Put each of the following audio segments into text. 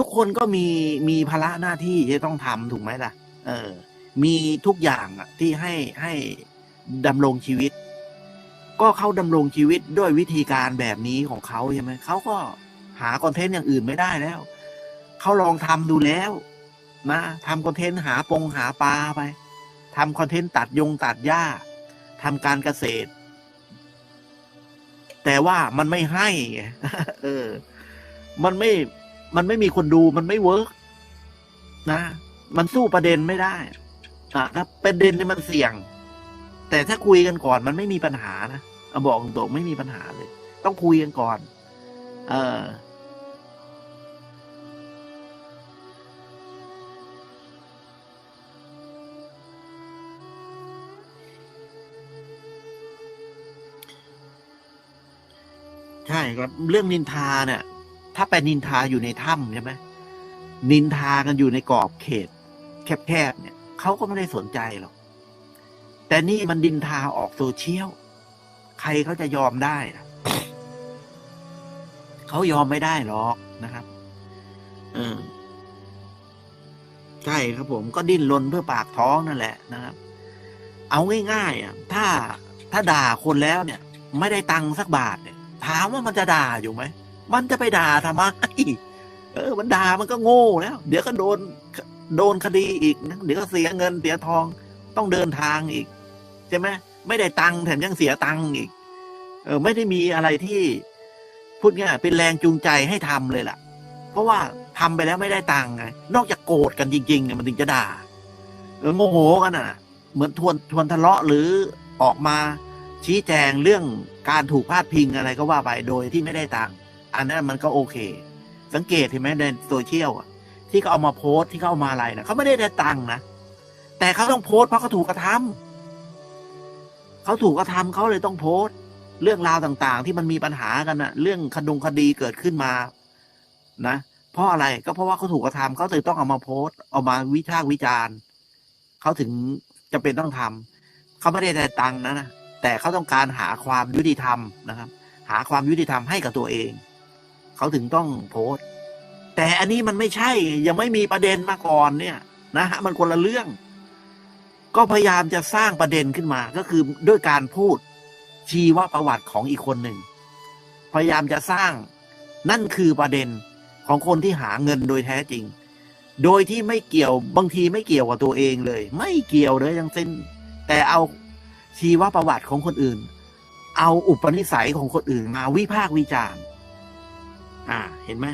ทุกคนก็มีมีภาระหน้าที่ที่ต้องทำถูกไหมล่ะ เออ มีทุกอย่างอะที่ให้ให้ดำรงชีวิต ก็เขาดำรงชีวิตด้วยวิธีการแบบนี้ของเขาใช่ไหมเขาก็หาคอนเทนต์อย่างอื่นไม่ได้แล้วเขาลองทำดูแล้วนะทำคอนเทนต์หาปงหาปลาไปทำคอนเทนต์ตัดยงตัดหญ้าทำการเกษตร แต่ว่ามันไม่ให้ เออ มันไม่ มันไม่มีคนดูมันไม่เวิร์กนะ มันสู้ประเด็นไม่ได้อะถ้าประเด็นเนี่ยมันเสี่ยง แต่ถ้าคุยกันก่อนมันไม่มีปัญหานะเอาบอกตรงๆไม่มีปัญหาเลย ต้องคุยกันก่อน เออใช่ครับเรื่องนินทาเนี่ย ถ้าไปนินทาอยู่ในถ้ำใช่ไหมนินทากันอยู่ในกรอบเขต แคบๆเนี่ยเขาก็ไม่ได้สนใจหรอก แต่นี่มันดินทาออกโซเชียล ใครเขาจะยอมได้ล่ะเขายอมไม่ได้หรอกนะครับเออใช่ครับผมก็ดิ้นรนเพื่อปากท้องนั่นแหละนะครับ เอาง่ายๆอะถ้าถ้าด่าคนแล้วเนี่ย ไม่ได้ตังค์สักบาทเนี่ย ถามว่ามันจะด่าอยู่ไหม มันจะไปด่าทำไมเออ มันด่ามันก็โง่แล้ว เดี๋ยวก็โดนโดนคดีอีกนะเดี๋ยวก็เสียเงินเสียทองต้องเดินทางอีก ใช่ไหมไม่ได้ตังค์แถมยังเสียตังค์อีก เออ ไม่ได้มีอะไรที่พูดง่ายเป็นแรงจูงใจให้ทำเลยล่ะ เพราะว่าทำไปแล้วไม่ได้ตังค์ไงนอกจากโกรธกันจริงๆเนี่ยมันถึงจะด่าเออโมโหกันอะ เหมือนทวนทวนทะเลาะหรือออกมาชี้แจงเรื่องการถูกพาดพิงอะไรก็ว่าไปโดยที่ไม่ได้ตังค์ อันนั้นมันก็โอเค สังเกตเห็นไหมในโซเชียลอะ ที่เขาเอามาโพสต์ที่เขาเอามาอะไรนะเขาไม่ได้ได้ตังค์นะแต่เขาต้องโพสต์เพราะเขาถูกกระทำเขาถูกกระทำเขาเลยต้องโพสต์เรื่องราวต่างๆ ที่มันมีปัญหากันนะเรื่องคดงคดีเกิดขึ้นมา นะเพราะอะไรก็เพราะว่าเขาถูกกระทำเขาเลยต้องเอามาโพสต์เอามาวิพากษ์วิจารณ์เขาถึงจะเป็นต้องทำเขาไม่ได้ได้ตังค์นะนะแต่เขาต้องการหาความยุติธรรมนะครับ หาความยุติธรรมให้กับตัวเอง เขาถึงต้องโพสต์ แต่อันนี้มันไม่ใช่ยังไม่มีประเด็นมาก่อนเนี่ยนะฮะมันคนละเรื่อง ก็พยายามจะสร้างประเด็นขึ้นมา ก็คือด้วยการพูดชีวประวัติของอีกคนหนึ่ง พยายามจะสร้างนั่นคือประเด็นของคนที่หาเงินโดยแท้จริง โดยที่ไม่เกี่ยวบางทีไม่เกี่ยวกับตัวเองเลย ไม่เกี่ยวเลยทั้งสิ้น แต่เอาชีวประวัติของคนอื่น เอาอุปนิสัยของคนอื่นมาวิพากษ์วิจารณ์ อ่า เห็นไหม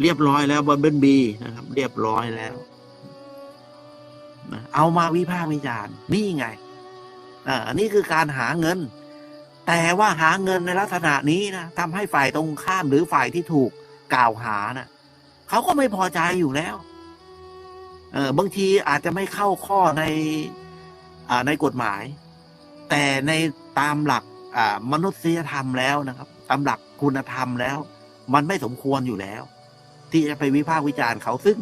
เรียบร้อยแล้วบนเบิลบีนะครับ เรียบร้อยแล้วนะเอามาวิพากษ์วิจารณ์นี่ไงอ่าอันนี้คือการหาเงิน แต่ว่าหาเงินในลักษณะนี้นะทำให้ฝ่ายตรงข้ามหรือฝ่ายที่ถูกกล่าวหานะเขาก็ไม่พอใจอยู่แล้ว เออบางทีอาจจะไม่เข้าข้อในอ่าในกฎหมาย แต่ในตามหลักอ่ามนุษยธรรมแล้วนะครับ ตามหลัก คุณธรรมแล้ว มันไม่สมควรอยู่แล้ว ที่จะไปวิพากษ์วิจารณ์เขาซึ่ง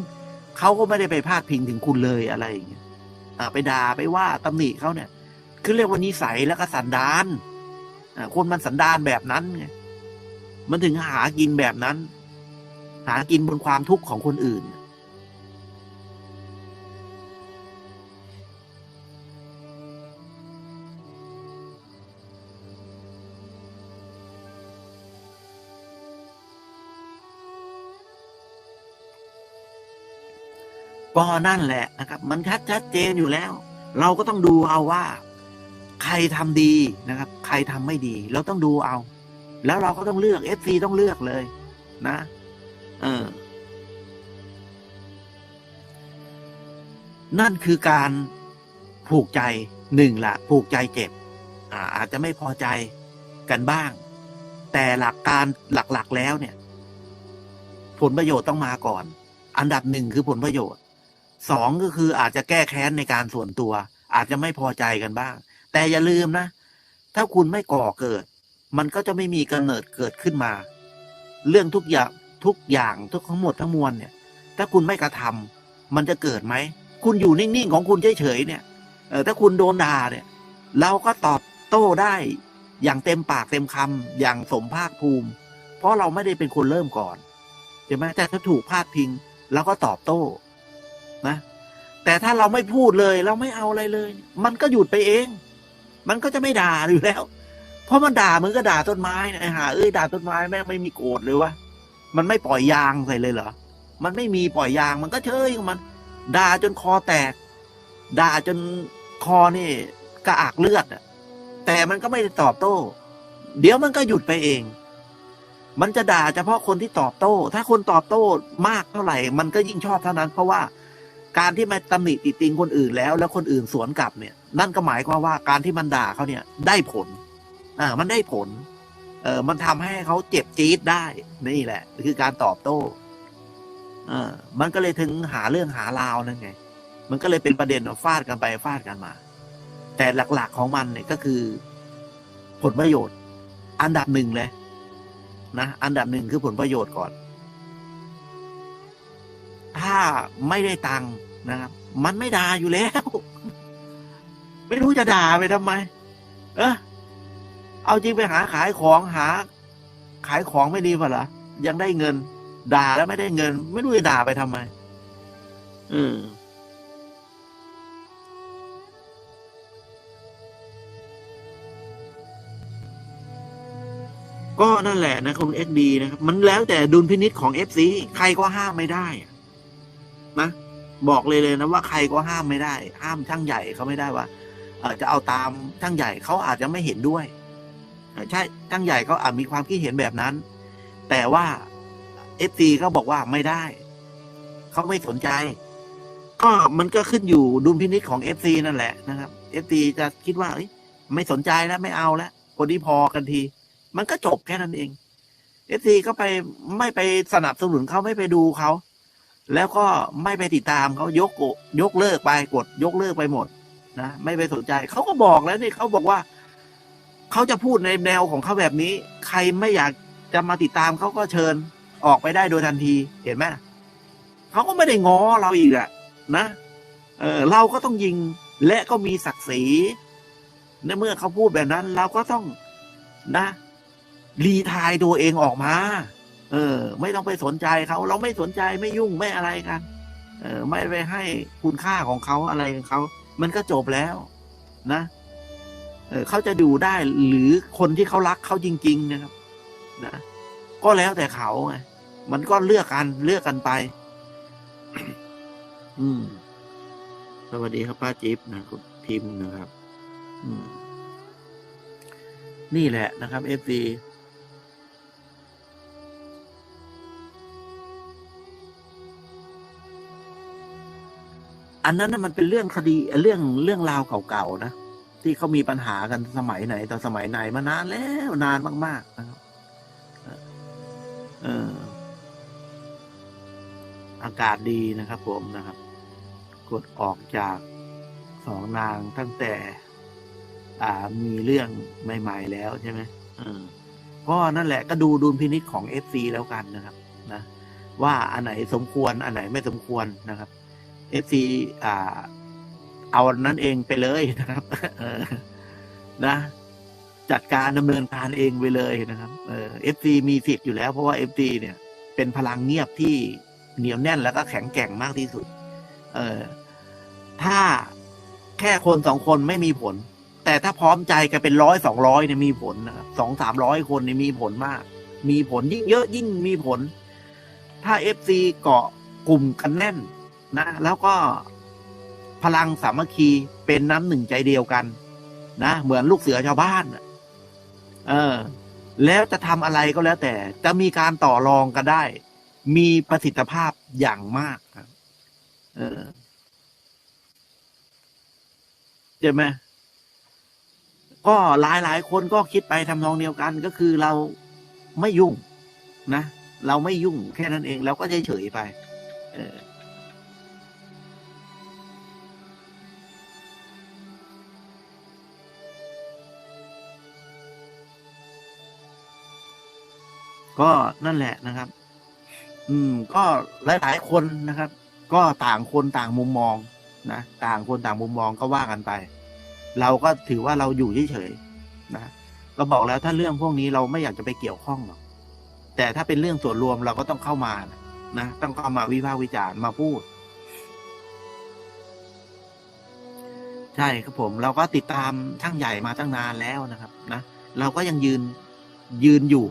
เขาก็ไม่ได้ไปพาดพิงถึงคุณเลยอะไรอย่างเงี้ยไปด่าไปว่าตำหนิเขาเนี่ย คือเรียกว่านิสัยแล้วก็สันดานคนมันสันดานแบบนั้นไงมันถึงหากินแบบนั้น หากินบนความทุกข์ของคนอื่น ก็นั่นแหละนะครับ มันชัดชัดเจนอยู่แล้ว เราก็ต้องดูเอาว่า ใครทำดีนะครับ ใครทำไม่ดี เราต้องดูเอา แล้วเราก็ต้องเลือกเอฟซีต้องเลือกเลย นะ เออ นั่นคือการผูกใจหนึ่งละผูกใจเจ็บอ่าอาจจะไม่พอใจกันบ้าง แต่หลักการหลักๆแล้วเนี่ย ผลประโยชน์ต้องมาก่อน อันดับหนึ่งคือผลประโยชน์ สองก็คืออาจจะแก้แค้นในการส่วนตัว อาจจะไม่พอใจกันบ้าง แต่อย่าลืมนะ ถ้าคุณไม่ก่อเกิด มันก็จะไม่มีกำเนิดเกิดขึ้นมา เรื่องทุกอย่างทุกอย่างทุกทั้งหมดทั้งมวลเนี่ย ถ้าคุณไม่กระทำมันจะเกิดไหม คุณอยู่นิ่งๆของคุณเฉยๆเนี่ยเออถ้าคุณโดนด่าเนี่ย เราก็ตอบโต้ได้ อย่างเต็มปากเต็มคำอย่างสมภาคภูมิ เพราะเราไม่ได้เป็นคนเริ่มก่อนใช่ไหมแต่ถ้าถูกพาดพิงเราก็ตอบโต้ นะ แต่ถ้าเราไม่พูดเลย เราไม่เอาอะไรเลย มันก็หยุดไปเอง มันก็จะไม่ด่าอยู่แล้ว เพราะมันด่ามึงก็ด่าต้นไม้นะหาเอ้ยด่าต้นไม้แม่ไม่มีโกรธเลยวะมันไม่ปล่อยยางใส่เลยเหรอมันไม่มีปล่อยยางมันก็เชยของมัน ด่าจนคอแตก ด่าจนคอนี่กระอักเลือดแต่มันก็ไม่ได้ตอบโต้ เดี๋ยวมันก็หยุดไปเอง มันจะด่าเฉพาะคนที่ตอบโต้ ถ้าคนตอบโต้มากเท่าไหร่ มันก็ยิ่งชอบเท่านั้น เพราะว่า การที่มาตำหนิติติงคนอื่นแล้ว แล้วคนอื่นสวนกลับเนี่ย นั่นก็หมายความว่าการที่มันด่าเขาเนี่ยได้ผล อ่า มันได้ผล เออมันทำให้เขาเจ็บจี๊ดได้ นี่แหละ คือการตอบโต้เออมันก็เลยถึงหาเรื่องหาราวนั่นไง มันก็เลยเป็นประเด็นฟาดกันไปฟาดกันมา แต่หลักๆของมันเนี่ยก็คือ ผลประโยชน์ อันดับหนึ่งเลยนะอันดับหนึ่งคือผลประโยชน์ก่อน ถ้าไม่ได้ตังค์ นะครับ มันไม่ด่าอยู่แล้ว ไม่รู้จะด่าไปทำไม เออเอาจริงไปหาขายของหา ขายของไม่ดีป่ะล่ะยังได้เงิน ด่าแล้วไม่ได้เงิน ไม่รู้จะด่าไปทำไม อืมก็นั่นแหละนะคุณเอ็กดีนะครับ มันแล้วแต่ดุลพินิษของเอฟซีใครก็ห้ามไม่ได้นะ บอกเลยเลยนะว่าใครก็ห้ามไม่ได้ ห้ามช่างใหญ่เขาไม่ได้ว่าเอจะเอาตามช่างใหญ่เขาอาจจะไม่เห็นด้วยใช่ช่างใหญ่เขาอาจมีความคิดเห็นแบบนั้น แต่ว่าเอฟซีก็บอกว่าไม่ได้เขาไม่สนใจ ก็มันก็ขึ้นอยู่ดุลพินิษของเอฟซีนั่นแหละนะครับเอฟซีจะคิดว่าไม่สนใจแล้วไม่เอาแล้วคนที่พอกันที มันก็จบแค่นั้นเองเอฟซีก็ไปไม่ไปสนับสนุนเขาไม่ไปดูเขา แล้วก็ไม่ไปติดตามเขายกยกเลิกไปกด ยกเลิกไปหมดนะไม่ไปสนใจเขาก็บอกแล้วนี่เขาบอกว่าเขาจะพูดในแนวของเขาแบบนี้ ใครไม่อยากจะมาติดตามเขาก็เชิญออกไปได้โดยทันที เห็นไหมเขาก็ไม่ได้ง้อเราอีกอะนะเออเราก็ต้องยิงและก็มีศักดิ์ศรีในเมื่อเขาพูดแบบนั้น เราก็ต้องนะรีทายตัวเองออกมา เออ ไม่ต้องไปสนใจเขาเราไม่สนใจไม่ยุ่งไม่อะไรกันเออ ไม่ไปให้คุณค่าของเขาอะไรของเขา มันก็จบแล้ว นะเออเขาจะดูได้หรือคนที่เขารักเขาจริง ๆ นะครับ นะก็แล้วแต่เขาไงมันก็เลือกกันเลือกกันไป อืม สวัสดีครับป้าจิ๊บนะคุณพิมพ์นะครับ อืม นี่แหละนะครับเอฟซี อันนั้นน่ะมันเป็นเรื่องคดีเรื่องเรื่องราวเก่าๆนะที่เขามีปัญหากันสมัยไหนต่อสมัยไหนมานานแล้วนานมากๆนะครับอากาศดีนะครับ ผมนะครับ กดออกจากสองนางตั้งแต่ อ่ามีเรื่องใหม่ ๆ แล้วใช่ไหมเออก็นั่นแหละก็ดูดุลพินิษของเอฟซีแล้วกันนะครับ นะ ว่าอันไหนสมควร อันไหนไม่สมควรนะครับ เอฟซีอ่า เอานั้นเองไปเลยนะครับนะ จัดการดำเนินการเองไปเลยนะครับเออฟซีมีสิทธิ์อยู่แล้ว เพราะว่าเอฟซีเนี่ย เป็นพลังเงียบที่เหนียวแน่นแล้วก็แข็งแกร่งมากที่สุด เออถ้าแค่คนสองคนไม่มีผล แต่ถ้าพร้อมใจกันเป็นร้อยสองร้อยเนี่ยมีผลนะครับสองสามร้อยคนเนี่ยมีผลมาก มีผลยิ่งเยอะยิ่งมีผล ถ้าเอฟซีเกาะกลุ่มกันแน่น นะ แล้วก็พลังสามัคคีเป็นน้ำหนึ่งใจเดียวกัน นะ เหมือนลูกเสือชาวบ้านน่ะเออ แล้วจะทำอะไรก็แล้วแต่ จะมีการต่อรองกันได้ มีประสิทธิภาพอย่างมากครับเออใช่ไหมก็หลายหลายคนก็คิดไปทำนองเดียวกันก็คือเราไม่ยุ่งนะ เราไม่ยุ่งแค่นั้นเอง เราก็เฉยๆไป เออ ก็นั่นแหละนะครับ อืม ก็หลาย ๆ คนนะครับ ก็ต่างคนต่างมุมมองนะต่างคนต่างมุมมองก็ว่ากันไป เราก็ถือว่าเราอยู่เฉยๆนะก็บอกแล้วถ้าเรื่องพวกนี้เราไม่อยากจะไปเกี่ยวข้องหรอกแต่ถ้าเป็นเรื่องส่วนรวมเราก็ต้องเข้ามานะต้องเข้ามาวิพากษ์วิจารณ์มาพูด ใช่ครับผม เราก็ติดตามช่างใหญ่มาตั้งนานแล้วนะครับ นะเราก็ยังยืนยืนอยู่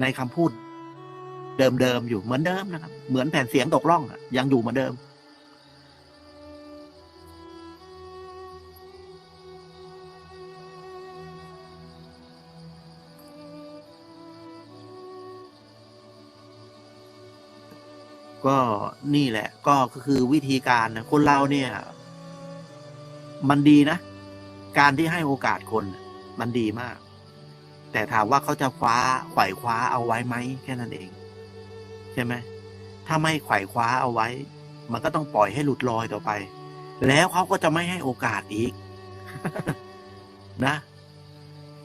ในคำพูด เดิมๆอยู่เหมือนเดิมนะครับ เหมือนแผ่นเสียงตกล่องยังอยู่เหมือนเดิม ก็นี่แหละ ก็คือวิธีการนะคนเราเนี่ย มันดีนะ การที่ให้โอกาสคน มันดีมาก แต่ถามว่าเขาจะคว้าไขว่คว้าเอาไว้ไหมแค่นั้นเอง ใช่ไหมถ้าไม่ไขว่คว้าเอาไว้ มันก็ต้องปล่อยให้หลุดลอยต่อไป แล้วเขาก็จะไม่ให้โอกาสอีก นะ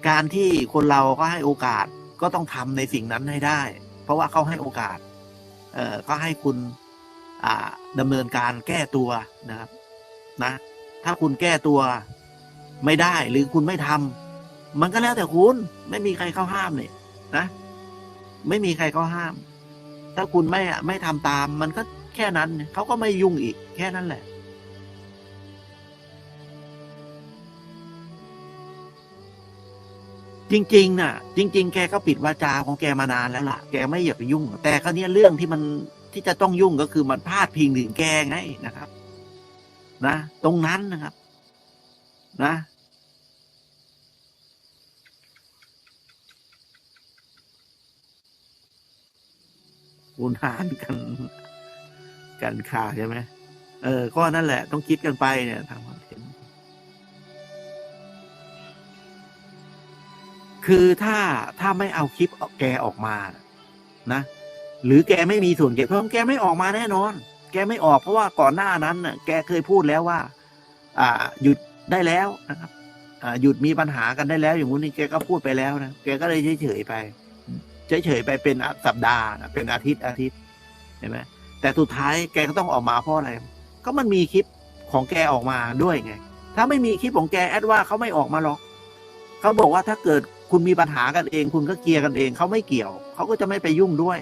การที่คนเราก็ให้โอกาสก็ต้องทำในสิ่งนั้นให้ได้ เพราะว่าเขาให้โอกาส เอ่อก็ให้คุณอ่าดำเนินการแก้ตัวนะครับ นะ ถ้าคุณแก้ตัวไม่ได้หรือคุณไม่ทำ มันก็แล้วแต่คุณ ไม่มีใครเข้าห้ามเนี่ยนะ ไม่มีใครเข้าห้าม ถ้าคุณไม่ไม่ทำตาม มันก็แค่นั้นเขาก็ไม่ยุ่งอีก แค่นั้นแหละ จริงๆน่ะ จริง ๆ แกก็ปิดวาจาของแกมานานแล้วล่ะ แกไม่อยากไปยุ่ง แต่คราวเนี้ยเรื่องที่มันที่จะต้องยุ่งก็คือมันพลาดพิงถึงแกไงนะครับ นะ ตรงนั้นนะครับ นะ คุณหารกันกันค่าใช่ไหมเออ ก็นั่นแหละ ต้องคิดกันไปเนี่ยทางความเห็นคือถ้าถ้าไม่เอาคลิปแกออกมานะหรือแกไม่มีส่วนเกี่ยวข้องแกไม่ออกมาแน่นอน แกไม่ออกเพราะว่าก่อนหน้านั้นน่ะ แกเคยพูดแล้วว่า อ่า หยุดได้แล้วนะครับ อ่า หยุดมีปัญหากันได้แล้ว อย่างงู้นนี่แกก็พูดไปแล้วนะแกก็เลยเฉยๆไป เฉยๆไปเป็นสัปดาห์นะเป็นอาทิตย์อาทิตย์เห็นไหมแต่สุดท้ายแกก็ต้องออกมาเพราะอะไร ก็มันมีคลิปของแกออกมาด้วยไง ถ้าไม่มีคลิปของแกแอดว่าเขาไม่ออกมาหรอกเขาบอกว่าถ้าเกิดคุณมีปัญหากันเอง คุณก็เคลียร์กันเองเขาไม่เกี่ยวเขาก็จะไม่ไปยุ่งด้วย